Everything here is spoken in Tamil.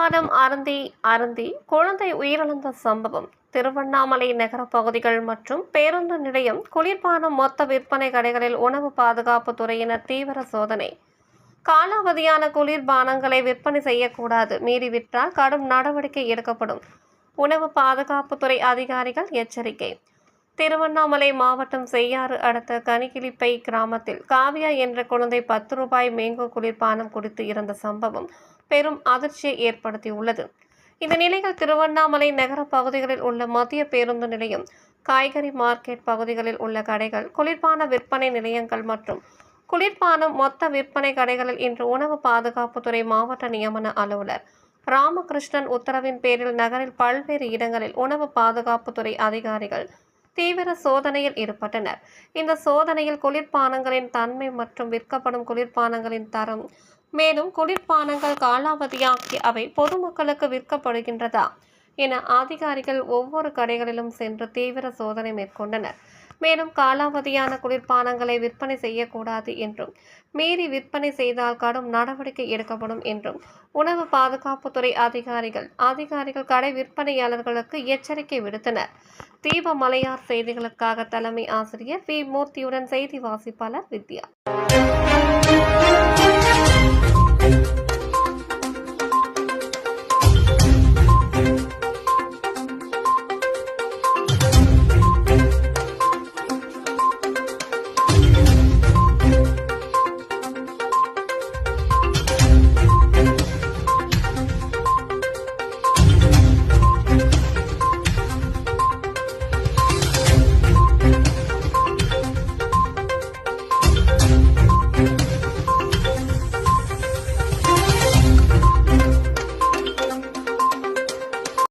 குளிர்பானம் அருந்தி அருந்தி குழந்தை உயிரிழந்த சம்பவம். திருவண்ணாமலை நகர பகுதிகள் மற்றும் பேருந்து நிலையம் குளிர்பானம் மொத்த விற்பனை கடைகளில் உணவு பாதுகாப்பு துறையினர் தீவிர சோதனை. காலாவதியான குளிர்பானங்களை விற்பனை செய்யக்கூடாது. மீறி விற்றால் கடும் நடவடிக்கை எடுக்கப்படும். உணவு பாதுகாப்புத்துறை அதிகாரிகள் எச்சரிக்கை. திருவண்ணாமலை மாவட்டம் செய்யாறு அடுத்த கனிகிளிப்பை கிராமத்தில் காவியா என்ற குழந்தை பத்து ரூபாய் மேங்கோ குளிர்பானம் குடித்து இறந்த சம்பவம் பெரும் அதிர்ச்சியை ஏற்படுத்தியுள்ளது. இந்த நிலையில் திருவண்ணாமலை நகர பகுதிகளில் உள்ள மத்திய பேருந்து நிலையம் காய்கறி மார்க்கெட் பகுதிகளில் உள்ள கடைகள் குளிர்பான விற்பனை நிலையங்கள் மற்றும் குளிர்பானம் மொத்த விற்பனை கடைகளில் இன்று உணவு பாதுகாப்புத்துறை மாவட்ட நியமன அலுவலர் ராமகிருஷ்ணன் உத்தரவின் பேரில் நகரில் பல்வேறு இடங்களில் உணவு பாதுகாப்புத்துறை அதிகாரிகள் தீவிர சோதனையில் ஈடுபட்டனர். இந்த சோதனையில் குளிர்பானங்களின் தன்மை மற்றும் விற்கப்படும் குளிர்பானங்களின் தரம் மேலும் குளிர்பானங்கள் காலாவதியாகி அவை பொதுமக்களுக்கு விற்கப்படுகின்றதா என அதிகாரிகள் ஒவ்வொரு கடைகளிலும் சென்று தீவிர சோதனை மேற்கொண்டனர். மேலும் காலாவதியான குளிர்பானங்களை விற்பனை செய்யக்கூடாது என்றும் மீறி விற்பனை செய்தால் கடும் நடவடிக்கை எடுக்கப்படும் என்றும் உணவு பாதுகாப்புத்துறை அதிகாரிகள் அதிகாரிகள் கடை விற்பனையாளர்களுக்கு எச்சரிக்கை விடுத்தனர். தீப மலையார் செய்திகளுக்காக தலைமை ஆசிரியர் வி மூர்த்தியுடன் செய்தி வாசிப்பாளர் வித்யா.